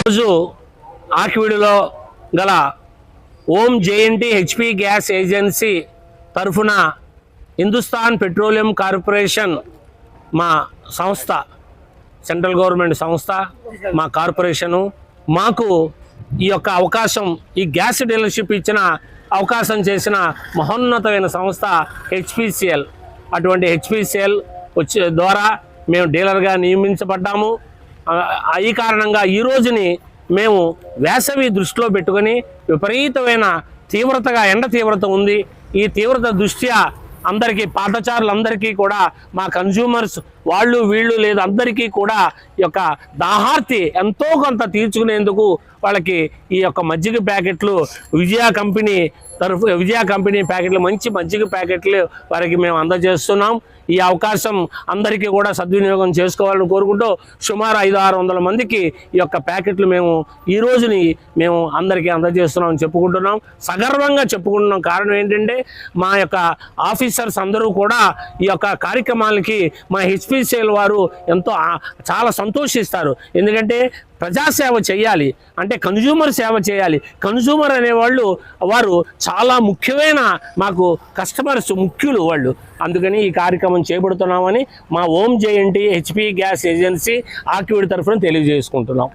రోజు ఆకివీడులో గల Om JNT HP gas agency తరఫున హిందుస్థాన్ పెట్రోలియం కార్పొరేషన్ మా సంస్థ సెంట్రల్ గవర్నమెంట్ సంస్థ మా కార్పొరేషను మాకు ఈ యొక్క అవకాశం ఈ గ్యాస్ డీలర్షిప్ ఇచ్చిన అవకాశం చేసిన మహోన్నతమైన సంస్థ హెచ్పిసిఎల్. అటువంటి హెచ్పిసిఎల్ వచ్చే ద్వారా మేము డీలర్గా నియమించబడ్డాము. ఈ కారణంగా ఈ రోజుని మేము వేసవి దృష్టిలో పెట్టుకొని విపరీతమైన తీవ్రతగా ఎండ తీవ్రత ఉంది. ఈ తీవ్రత దృష్ట్యా అందరికీ పాదచారులందరికీ కూడా మా కన్జ్యూమర్స్ వాళ్ళు వీళ్ళు లేదు. అందరికీ కూడా ఈ యొక్క దాహార్తి ఎంతో కొంత తీర్చుకునేందుకు వాళ్ళకి ఈ యొక్క మజ్జిగ ప్యాకెట్లు విజయ కంపెనీ తరఫు విజయ కంపెనీ ప్యాకెట్లు మంచి మజ్జిగ ప్యాకెట్లు వారికి మేము అందజేస్తున్నాం. ఈ అవకాశం అందరికీ కూడా సద్వినియోగం చేసుకోవాలని కోరుకుంటూ సుమారు ఐదు ఆరు వందల మందికి ఈ యొక్క ప్యాకెట్లు మేము ఈ రోజుని మేము అందరికీ అందజేస్తున్నామని చెప్పుకుంటున్నాం. సగర్వంగా చెప్పుకుంటున్నాం. కారణం ఏంటంటే మా యొక్క ఆఫీసర్స్ అందరూ కూడా ఈ యొక్క కార్యక్రమాలకి మా హెచ్పిసిఎల్ వారు ఎంతో చాలా సంతోషిస్తారు. ఎందుకంటే ప్రజాసేవ చేయాలి. అంటే కన్జ్యూమర్ సేవ చేయాలి. కన్జ్యూమర్ అనేవాళ్ళు వారు చాలా ముఖ్యమైన మాకు కస్టమర్స్ ముఖ్యులు వాళ్ళు. అందుకని ఈ కార్యక్రమం చేపడుతున్నామని మా Om JNT HP gas agency ఆక్యూడ్ తరఫున తెలియజేసుకుంటున్నాం.